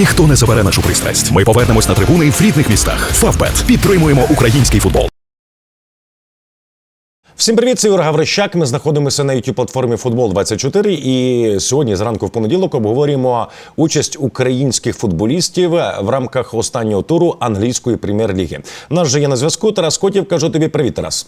Ніхто не забере нашу пристрасть. Ми повернемось на трибуни в рідних містах. Фавбет підтримуємо український футбол. Всім привіт, це Юра Гаврищак. Ми знаходимося на youtube платформі Футбол 24 І сьогодні, зранку в понеділок, обговорюємо участь українських футболістів в рамках останнього туру англійської прем'єр-ліги. Нас же є на зв'язку. Тарас Котів. Кажу тобі привіт, Тарас.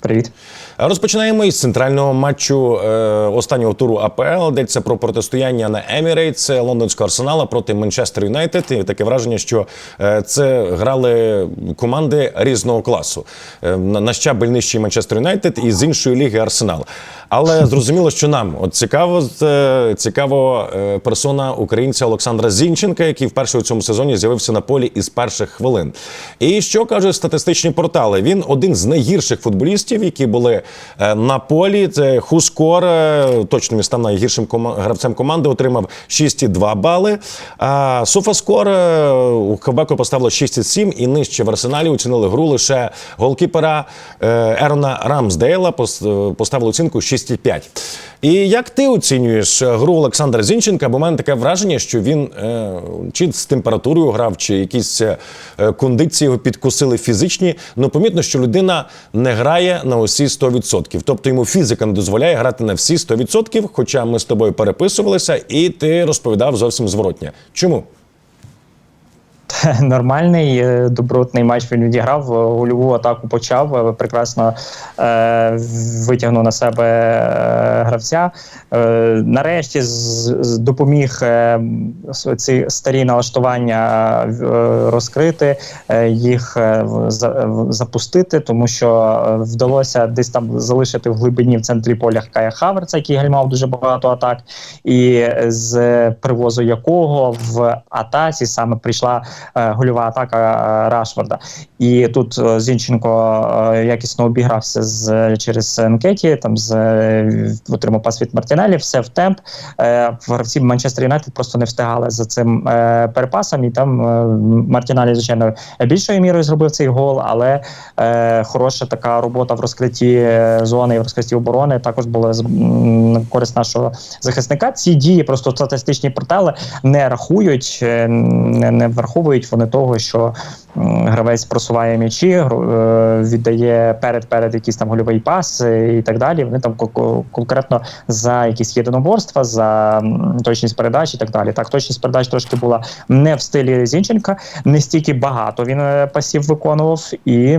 Привіт. Розпочинаємо із центрального матчу е, останнього туру АПЛ. Йдеться про протистояння на Емірейтс лондонського арсенала проти Манчестер Юнайтед. І таке враження, що е, це грали команди різного класу. Е, на щабель нижчий Манчестер Юнайтед і з іншої ліги Арсенал. Але зрозуміло, що нам от цікаво е, цікаво е, персона українця Олександра Зінченка, який вперше у цьому сезоні з'явився на полі із перших хвилин. І що кажуть статистичні портали? Він один з найгірших футболістів, які були е, на полі. Це Хускор, точно він став найгіршим гравцем команди, отримав 6,2 бали. А Софаскор е, у Квебеку поставило 6,7 і нижче в арсеналі оцінили гру лише голкіпера Ерона Рамсдейла пос- поставили оцінку 6,5. І як ти оцінюєш гру Олександра Зінченка? Бо в мене таке враження, що він е, чи з температурою грав, чи якісь е, кондиції його підкусили фізичні. Ну помітно, що людина не грає на усі 100%. Тобто йому фізика не дозволяє грати на всі 100%, Хоча ми з тобою переписувалися, і ти розповідав зовсім зворотня. Чому? Нормальний е, добротний матч він відіграв. е, Гольову атаку почав. е, Прекрасно е, витягнув на себе гравця. Е, нарешті з, допоміг ці старі налаштування розкрити, їх запустити, тому що вдалося десь там залишити в глибині в центрі поля Кая Хаверца, який гальмав дуже багато атак, і з привозу якого в атаці саме прийшла гольова атака е, Рашфорда. І тут е, Зінченко е, якісно обігрався з через Нкеті, там з е, отримав пас від Мартінелі, все в темп. Е, Гравці Манчестер Юнайтед просто не встигали за цим е, перепасом. І там е, Мартінелі, звичайно, більшою мірою зробив цей гол, але е, хороша така робота в розкритті е, зони і в розкритті оборони також була на користь нашого захисника. Ці дії просто статистичні портали не рахують, е, не, не враховують вони того, що гравець просуває м'ячі, е, віддає перед перед якийсь там гольовий пас е, і так далі. Вони там ко- ко- конкретно за якісь єдиноборства, за точність передач і так далі. Так, точність передач трошки була не в стилі Зінченка, не стільки багато він е, пасів виконував і.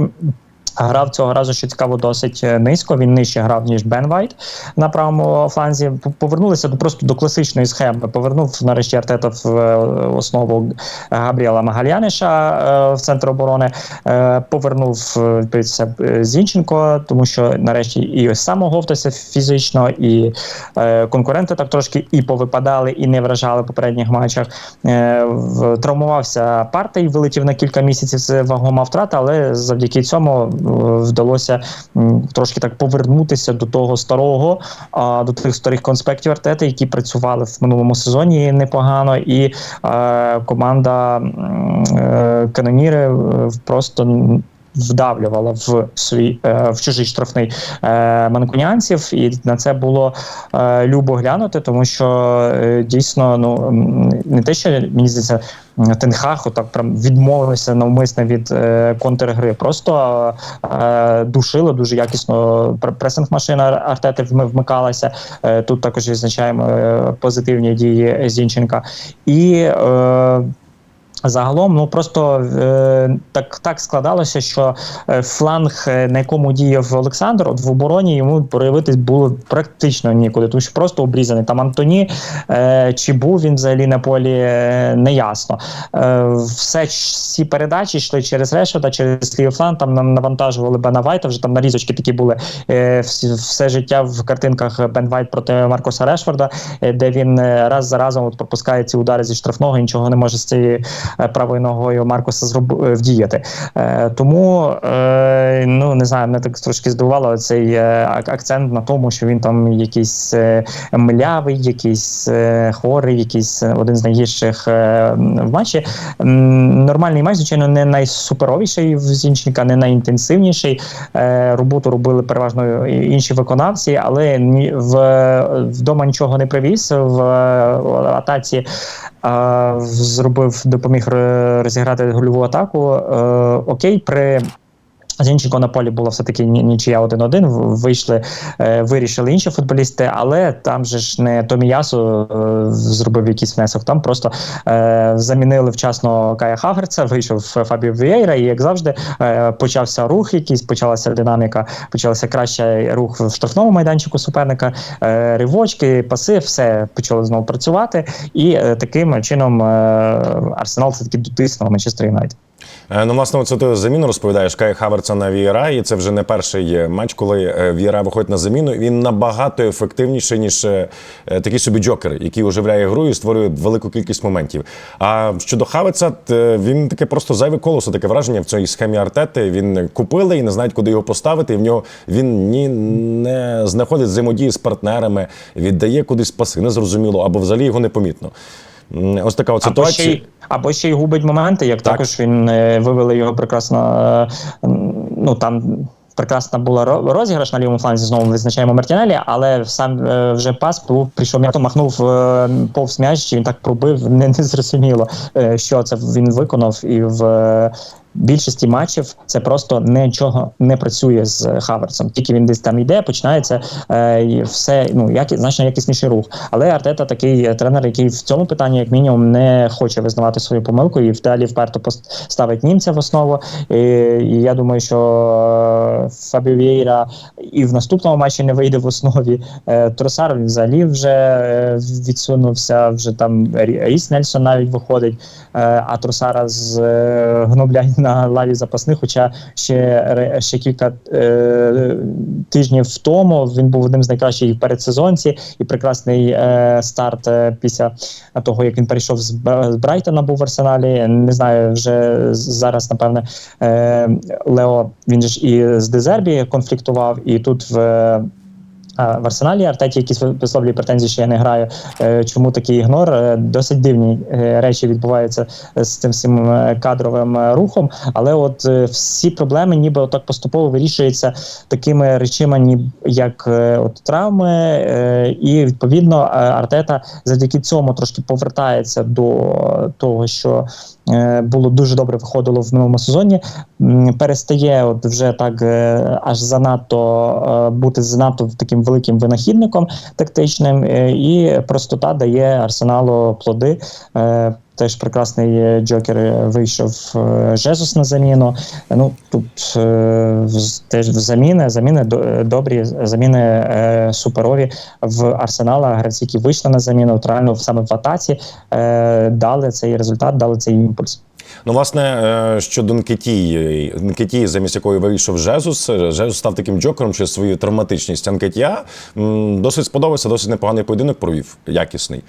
Грав цього разу, що цікаво, досить е, низько. Він нижче грав ніж Бен Вайт на правому фланзі. Повернулися до просто до класичної схеми. Повернув нарешті Артета в е, основу Габріела Магальяниша е, в центр оборони. Повернув Зінченко, тому що нарешті і сам оговтався фізично, і конкуренти так трошки і повипадали, і не вражали в попередніх матчах. Травмувався партій, вилетів на кілька місяців. Це вагома втрата, але завдяки цьому вдалося трошки так повернутися до того старого, а, до тих старих конспектів Артети, які працювали в минулому сезоні непогано, і е, команда е, каноніри е, просто. Вдавлювала в свій е, в чужий штрафний е, манкунянців, і на це було е, любо глянути, тому що дійсно ну не те, що мені здається, Тенхах так прям відмовився навмисно від е, контргри. Просто е, душили дуже якісно. Пр- Пресинг-машина Артети вмикалася. Е, тут також відзначаємо е, позитивні дії Зінченка. І е, Загалом, ну просто е, так так складалося, що е, фланг, е, на якому діяв Олександр, от в обороні йому проявитись було практично нікуди, тому що просто обрізаний. Там Антоні, е, чи був він взагалі на полі, е, неясно. Е, все всі передачі йшли через Решота, через лівий фланг, там навантажували Бена Вайта, вже там нарізочки такі були е, все життя в картинках Бен Вайт проти Маркоса Решфорда, е, де він е, раз за разом от пропускає ці удари зі штрафного і нічого не може з цієї правою ногою Маркуса зроб... е, вдіяти. Е, тому е, ну не знаю, мене так трошки здивувало цей е, акцент на тому, що він там якийсь е, млявий, якийсь е, хворий, якийсь е, один з найгірших е, в матчі. Нормальний матч, звичайно, не найсуперовіший в Зінченка, не найінтенсивніший. Е, Роботу робили переважно інші виконавці, але вдома нічого не привіз в е, атаці. е, Зробив, допоміг ре- розіграти гольову атаку. Е, Окей, при Зінченко на полі була все-таки нічия 1-1, вийшли, е, вирішили інші футболісти, але там же ж не Томіясу е, зробив якийсь внесок, там просто е, замінили вчасно Кая Хаверца, вийшов Фабіо Вієйра, і як завжди почався рух якийсь, почалася динаміка, почався кращий рух в штрафному майданчику суперника, ривочки, паси, все почало знову працювати, і таким чином Арсенал все-таки дотиснув Манчестер Юнайтед. Е, Ну, власне, це ти заміну розповідаєш Кая Хаверца на Вієра, і це вже не перший е, матч, коли е, Вієра виходить на заміну. Він набагато ефективніший, ніж такий собі Джокер, який оживляє гру і створює велику кількість моментів. А щодо Хаверца, він таке просто зайве колесо, таке враження в цій схемі Артети. Він купили і не знають, куди його поставити. І в нього він ні не знаходить взаємодії з партнерами, віддає кудись паси, незрозуміло, або взагалі його непомітно. Ось така от Або ще, й, або ще й губить моменти, як Так. також він е, вивели його прекрасно. е, Ну там прекрасна була розіграш на лівому фланзі. Знову визначаємо Мартінелі, але сам е, вже пас був прийшов м'яко, махнув повз м'яч, і він так пробив. Не, не зрозуміло, що це він виконав, і в більшості матчів це просто нічого не працює з Хаверсом. Тільки він десь там йде, починається е, все ну як значно якісніший рух. Але Артета такий е, тренер, який в цьому питанні, як мінімум, не хоче визнавати свою помилку і далі вперто пост- ставить німця в основу. І, і я думаю, що е, Фабіо Вієра і в наступному матчі не вийде в основі. Е, Тросар взагалі вже е, відсунувся. Вже там Ріс Нельсон навіть виходить. Е, а Тросара з е, гноблять на лаві запасних. Хоча ще ще кілька е, тижнів тому він був одним з найкращих в передсезонці, і прекрасний е, старт е, після того, як він перейшов з, з Брайтона, був в арсеналі. Не знаю, вже зараз, напевне, е, Лео він ж і з Дезербі конфліктував, і тут в. В арсеналі Артеті якісь висловлює претензії, що я не граю. Е, Чому такий ігнор? Е, Досить дивні е, речі відбуваються з цим всім кадровим рухом. Але от всі проблеми, ніби отак поступово вирішуються такими речами, як от травми, і відповідно Артета завдяки цьому трошки повертається до того, що було дуже добре виходило в минулому сезоні. Перестає от вже так е, аж занадто е, бути занадто таким великим винахідником тактичним, е, і простота дає арсеналу плоди. Теж прекрасний е, Джокер е, вийшов е, Жезус на заміну. Ну тут теж заміни, заміни добрі, заміни суперові в арсенала. Гравці, які вийшли на заміну, реально саме в атаці дали цей результат, дали цей імпульс. Ну, власне, щодо Нкетії, Нкетії, замість якої вийшов Жезус, Жезус став таким джокером через свою травматичність. Анкетія досить сподобався, досить непоганий поєдинок провів, якісний.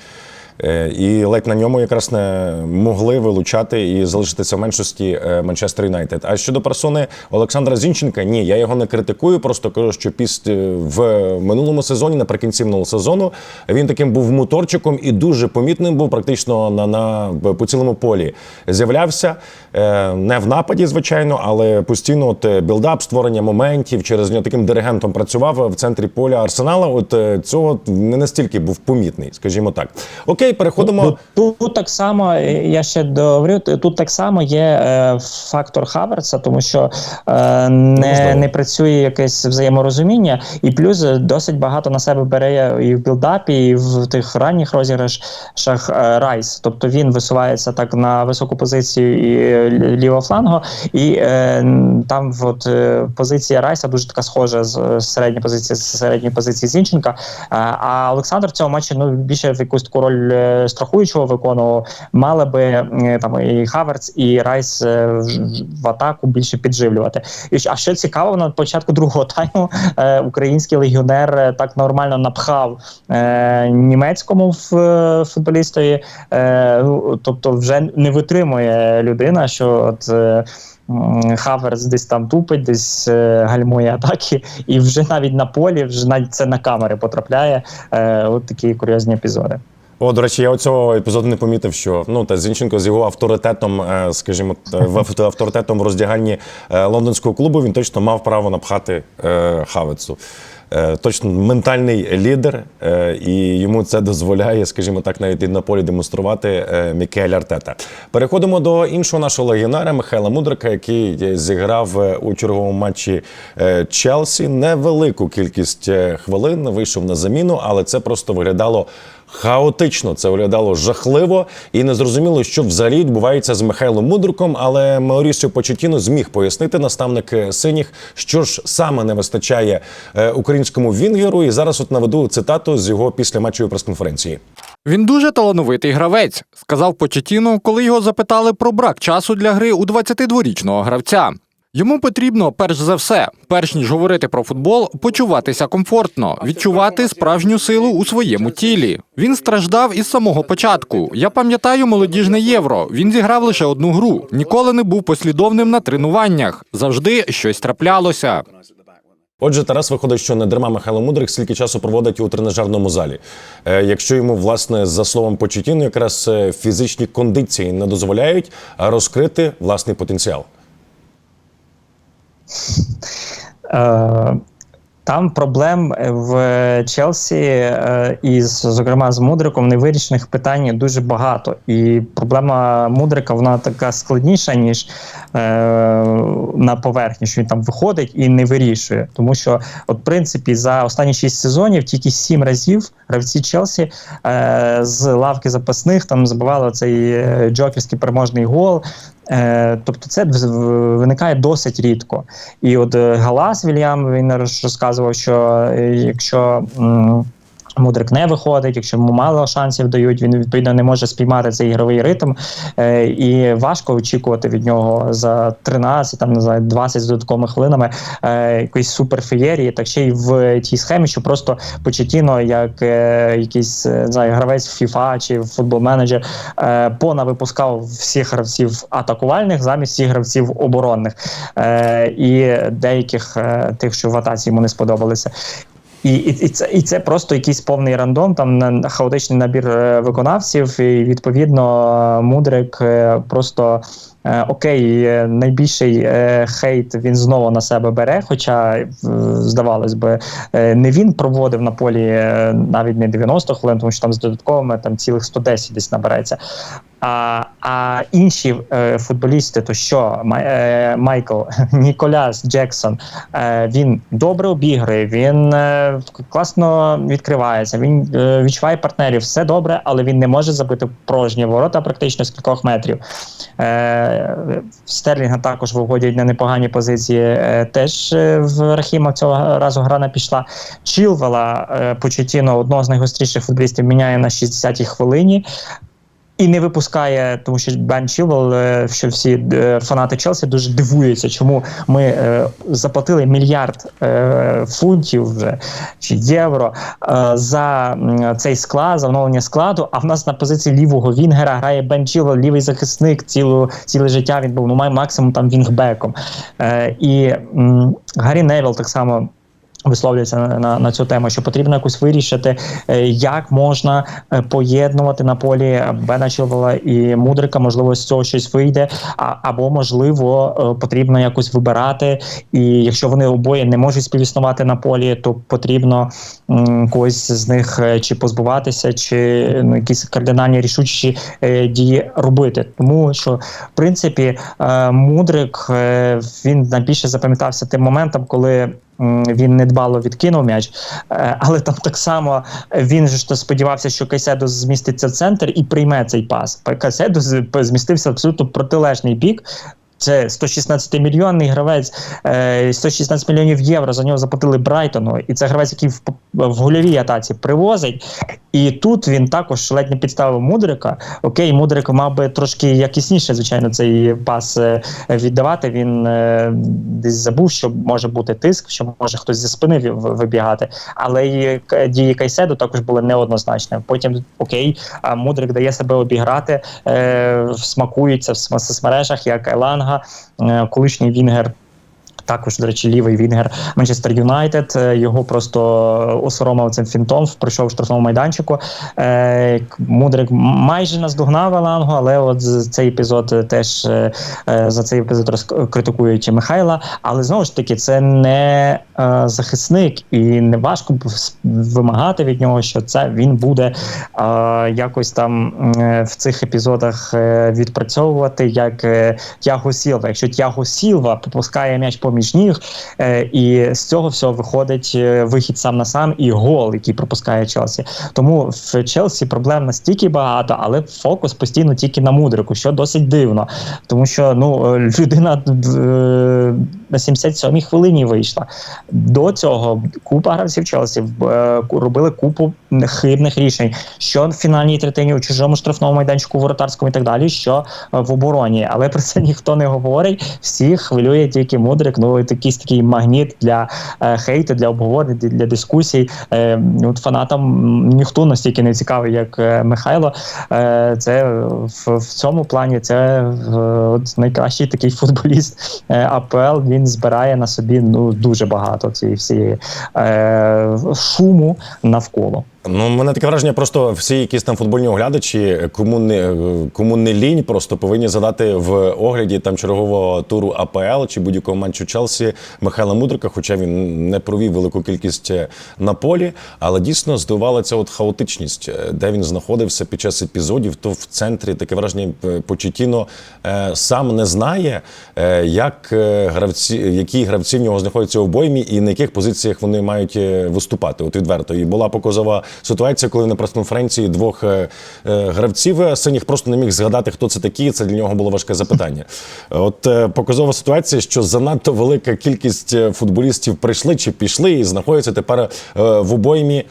Е, І ледь на ньому якраз не могли вилучати і залишитися в меншості е, Манчестер Юнайтед. А щодо персони Олександра Зінченка, ні, я його не критикую, просто кажу, що після в минулому сезоні, наприкінці минулого сезону, він таким був моторчиком і дуже помітним був практично на, на по цілому полі. З'являвся е, не в нападі, звичайно, але постійно от е, білдап, створення моментів через нього таким диригентом працював в центрі поля Арсенала. От е, цього не настільки був помітний, скажімо так. Окей, переходимо. Ну, Тут, тут так само, е, я ще договорю, тут так само є е, фактор Хаверса, тому що е, не, не працює якесь взаєморозуміння, і плюс досить багато на себе бере і в білдапі, і в тих ранніх розіграшах е, Райс. Тобто він висувається так на високу позицію і е, лівого флангу, і е, там от, е, позиція Райса дуже така схожа з середньої позиції з середньої позиції Зінченка. Е, а Олександр в цьому матчі ну більше в якусь таку роль е, страхуючого виконував, мали би е, там і Хаверц, і Райс е, в, в атаку більше підживлювати. І а що цікаво, на початку другого тайму український легіонер так нормально напхав німецькому е, футболістові. Тобто, вже не витримує людина, що от. Хаверс десь там тупить, десь е, гальмує атаки, і вже навіть на полі, вже навіть це на камери потрапляє. Е, от такі курйозні епізоди. О, до речі, я цього епізоду не помітив, що ну та Зінченко з його авторитетом, е, скажімо, авторитетом в роздяганні е, лондонського клубу він точно мав право напхати е, Хавецу. Е, Точно ментальний лідер, і йому це дозволяє, скажімо так, навіть і на полі демонструвати Мікель Артета. Переходимо до іншого нашого легіонера Михайла Мудрика, який зіграв у черговому матчі Челсі невелику кількість хвилин, вийшов на заміну, але це просто виглядало хаотично. Це виглядало жахливо і незрозуміло, що взагалі відбувається з Михайлом Мудриком. Але Маурісіо Почетіно зміг пояснити наставник синіх, що ж саме не вистачає е, українському вінгеру. І зараз от наведу цитату з його післяматчевої прес-конференції. Він дуже талановитий гравець, сказав Почетіно, коли його запитали про брак часу для гри у 22-річного гравця. Йому потрібно, перш за все, перш ніж говорити про футбол, почуватися комфортно, відчувати справжню силу у своєму тілі. Він страждав із самого початку. Я пам'ятаю молодіжне євро. Він зіграв лише одну гру, ніколи не був послідовним на тренуваннях. Завжди щось траплялося. Отже, Тарас виходить, що не дарма Михайло Мудрик стільки часу проводить у тренажерному залі. Е, якщо йому, власне, за словом Почетіно, якраз е, фізичні кондиції не дозволяють розкрити власний потенціал. Е, Там проблем в Челсі е, із, зокрема, з Мудриком невирішених питань дуже багато. І проблема Мудрика вона така складніша, ніж е, на поверхні, що він там виходить і не вирішує. Тому що, от, в принципі, за останні шість сезонів тільки сім разів гравці Челсі е, з лавки запасних там забивали цей е, джокерський переможний гол. Е, Тобто це виникає досить рідко. І от е, Галас Вільям він розказував, що е, якщо. м, Мудрик не виходить, якщо йому мало шансів дають, він відповідно не може спіймати цей ігровий ритм. Е, і важко очікувати від нього за 13, там не знаю, 20 з додатковими хвилинами е, якоїсь суперфеєрії, так ще й в тій схемі, що просто Почетіно, як е, якийсь е, не знаю, гравець FIFA чи футбол-менеджер, е, понавипускав всіх гравців атакувальних замість всіх гравців оборонних. Е, і деяких е, тих, що в атаці йому не сподобалися. І, і, і, це, і це просто якийсь повний рандом, там на- хаотичний набір е, виконавців, і відповідно Мудрик е, просто. е, Окей, найбільший хейт він знову на себе бере. Хоча, здавалось би, не він проводив на полі навіть не 90 хвилин, тому що там з додатковими там цілих 110 десь набереться. А, а інші е, футболісти, то що Май, е, Майкл, Ніколяс Джексон, е, він добре обігрує, він е, класно відкривається, він е, відчуває партнерів, все добре, але він не може забити порожні ворота практично з кількох метрів. Е, Стерлінга також виходять на непогані позиції. Е, теж е, в Рахіма цього разу гра не пішла. Чілвела е, Почетіно, одного з найгостріших футболістів, міняє на 60-й хвилині. І не випускає, тому що Бен Чілвел, е, що всі е, фанати Челсі дуже дивуються, чому ми е, заплатили мільярд фунтів вже чи євро за цей склад, за оновлення складу. А в нас на позиції лівого Вінгера грає Бен Чілвел, лівий захисник. Цілу ціле життя він був ну май максимум там вінгбеком. І м, Гаррі Невіл так само. Висловлюється на, на, цю тему, що потрібно якось вирішити, е, як можна е, поєднувати на полі Бена Чилвела і Мудрика. Можливо, з цього щось вийде, а, або можливо е, потрібно якось вибирати. І якщо вони обоє не можуть співіснувати на полі, то потрібно когось з них чи позбуватися, чи ну, якісь кардинальні рішучі дії робити. Тому що в принципі Мудрик він найбільше запам'ятався тим моментом, коли. Він недбало відкинув м'яч, Е, але там так само він ж сподівався, що Кайседо зміститься в центр і прийме цей пас. Кайседо змістився абсолютно протилежний бік. Це 116 мільйонний гравець, е, 116 мільйонів євро за нього заплатили Брайтону. І це гравець, який в, в гольовій атаці привозить. І тут він також ледь не підставив Мудрика. Окей, Мудрик мав би трошки якісніше, звичайно, цей пас е, віддавати. Він е, десь забув, що може бути тиск, що може хтось зі спини вибігати. Але і дії Кайседу також були неоднозначними. Потім окей, а Мудрик дає себе обіграти, е, смакується в соцмережах, як Еланга, е, колишній Вінгер. Також, до речі, лівий вінгер Манчестер Юнайтед. Е, Його просто осоромив цим фінтом, пройшов в штрафному майданчику. Е, Мудрик майже наздогнав Елангу, але от цей епізод теж е, за цей епізод роз- критикують Михайла. Але знову ж таки, це не захисник, і не важко вимагати від нього, що це він буде якось там в цих епізодах відпрацьовувати як Тяго Сілва. Якщо Тяго Сілва пропускає м'яч поміж ніг, е, і з цього всього виходить е, вихід сам на сам і гол, який пропускає Челсі. Тому в Челсі проблем настільки багато, але фокус постійно тільки на мудрику, що досить дивно. Тому що ну е, людина на 77-й хвилині вийшла. До цього купа гравців Челсі е, робили купу хибних рішень, що в фінальній третині у чужому штрафному майданчику воротарському і так далі, що е, в обороні. Але про це ніхто не говорить. Всіх хвилює тільки мудрик. Ну якийсь такий магніт для е, хейту, для обговорень, для, дискусій. От фанатам ніхто настільки не цікавий, як Михайло. Це в, цьому плані це от найкращий такий футболіст АПЛ. Він збирає на собі ну дуже багато цієї всієї е, шуму навколо. Ну, мене таке враження, просто всі якісь там футбольні оглядачі, кому не кому не лінь, просто повинні задати в огляді там чергового туру АПЛ чи будь-якого матчу Челсі Михайла Мудрика, хоча він не провів велику кількість е, на полі, але дійсно здивувала ця от хаотичність, е, де він знаходився під час епізодів, то в центрі таке враження е, Почетіно е, сам не знає, як гравці, які гравці в нього знаходяться у боймі і на яких позиціях вони мають виступати. От відверто. І була показова ситуація, коли на прес-конференції двох е, е, гравців е, синіх просто не міг згадати, хто це такі. Це для нього було важке запитання. От показова ситуація, що занадто велика кількість футболістів прийшли чи пішли і знаходяться тепер в обоймі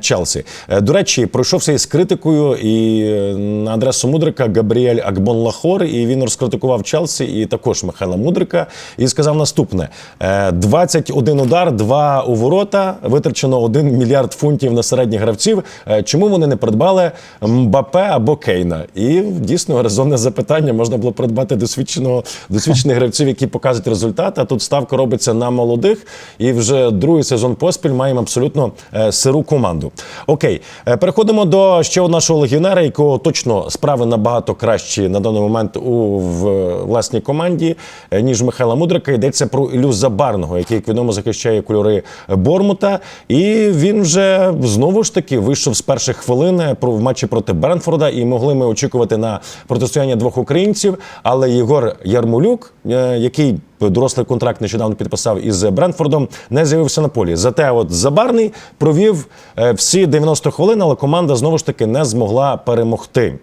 Челсі. До речі, пройшовся із критикою і на адресу Мудрика Габріель Акбон-Лахор, і він розкритикував Челсі і також Михайла Мудрика, і сказав наступне: Е, 21 удар, 2 у ворота, витрачено 1 мільярд фунтів на середніх гравців. Е, Чому вони не придбали Мбапе або Кейна? І дійсно резонне запитання можна було придбати досвідченого досвідчених гравців, які показують результат. А тут ставка робиться на молодих, і вже другий сезон поспіль маємо абсолютно е, сиру команду. Окей, е, переходимо до ще одного нашого легіонера, якого точно справи набагато кращі на даний момент у в власній команді, ніж Михайла Мудрика. Йдеться про Ілю Забарного, який, як відомо, захищає кольори Бормута. І він вже знову ж таки вийшов з перших е, про в матчі проти Бренфорда, і могли ми очікувати на протистояння двох українців. Але Єгор Ярмолюк, е, який дорослий контракт нещодавно підписав із Брентфордом, не з'явився на полі. Зате, от Забарний провів е, всі 90 хвилин, але команда знову ж таки не змогла перемогти.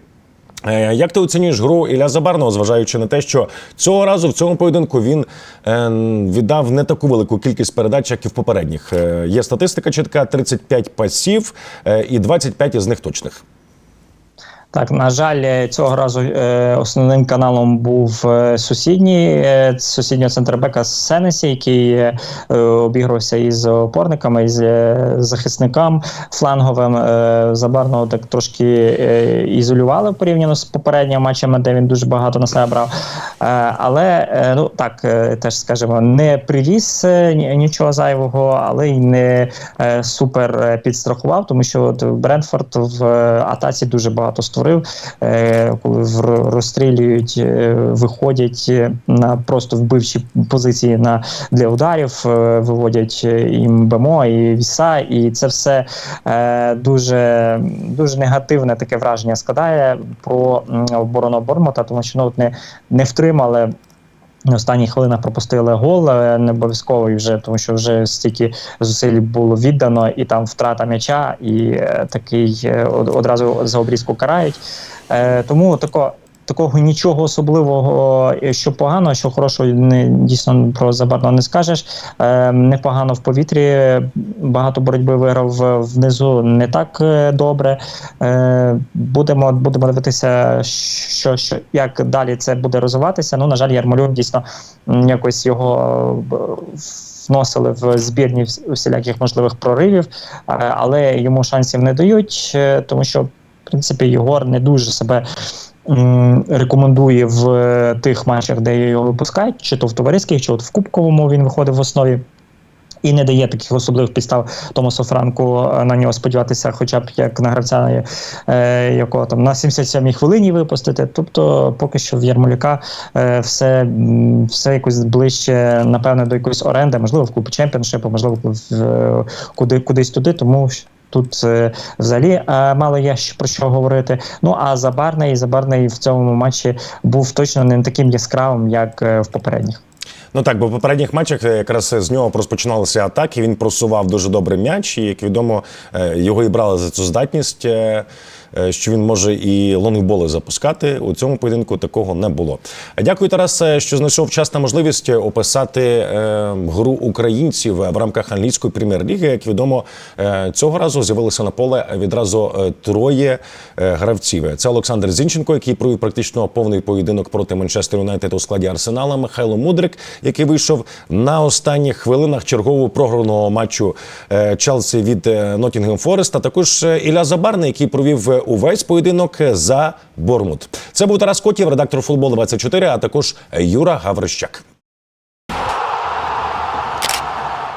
Е, Як ти оцінюєш гру Ілля Забарного, зважаючи на те, що цього разу в цьому поєдинку він е, віддав не таку велику кількість передач, як і в попередніх. Е, Є статистика чітка: 35 пасів і 25 із них точних. Так, на жаль, е, цього разу е, основним каналом був е, сусідній е, сусіднього центрбека Сенесі, який е, е, обігрувався із опорниками, із е, захисником фланговим. Е, Забарного так трошки е, ізолювали порівняно з попередніми матчами, де він дуже багато на себе брав. Е, але е, ну так е, теж скажімо, не привіз нічого зайвого, але й не супер підстрахував, тому що от Брентфорд в атаці дуже багато створив, коли розстрілюють, виходять на просто вбивчі позиції на для ударів, виводять і МБМО, і Віса, і це все дуже, дуже негативне таке враження складає про оборону Бормута, тому що ну, не, не втримали. На останніх хвилинах пропустили гол, не обов'язковий вже, тому що вже стільки зусиль було віддано, і там втрата м'яча, і е, такий е, одразу за обрізку карають. Е, тому тако такого нічого особливого, е, що поганого, що хорошого не дійсно про забарно не скажеш. Е, непогано в повітрі, багато боротьби виграв внизу не так е, добре. Е, будемо, будемо дивитися, що, що як далі це буде розвиватися. Ну, на жаль, Ярмолюк дійсно якось його е, вносили в збірні вс- всіляких можливих проривів, але йому шансів не дають, тому що в принципі Єгор не дуже себе. Рекомендує в е, тих матчах, де його випускають, чи то в товариських, чи от в Кубковому він виходив в основі. І не дає таких особливих підстав Томасу Франку е, на нього сподіватися, хоча б як на гравця, е, якого там на 77-й хвилині випустити. Тобто, поки що в Ярмоляка е, все, все якось ближче, напевне, до якоїсь оренди, можливо, в клуб чемпіоншипу, можливо, в, е, куди, кудись туди, тому Тут е, взагалі е, мало я ще про що говорити. Ну а Забарний Забарний в цьому матчі був точно не таким яскравим, як е, в попередніх. Ну так, бо в попередніх матчах якраз з нього розпочиналися атаки. Він просував дуже добре м'яч, і як відомо, його і брали за цю здатність, що він може і лонгболи запускати. У цьому поєдинку такого не було. Дякую, Тарас, е, що знайшов час та можливість описати е, гру українців в рамках англійської прем'єр-ліги. Як відомо, е, цього разу з'явилися на поле відразу е, троє е, гравців. Це Олександр Зінченко, який провів практично повний поєдинок проти Манчестер Юнайтед у складі Арсенала. Михайло Мудрик, який вийшов на останніх хвилинах чергового програного матчу е, Челсі від е, Ноттінгем Форест, а також е, Ілля Забарний, який провів е, увесь поєдинок за Бормут. Це був Тарас Котів, редактор футболу 24 а також Юра Гаврищак.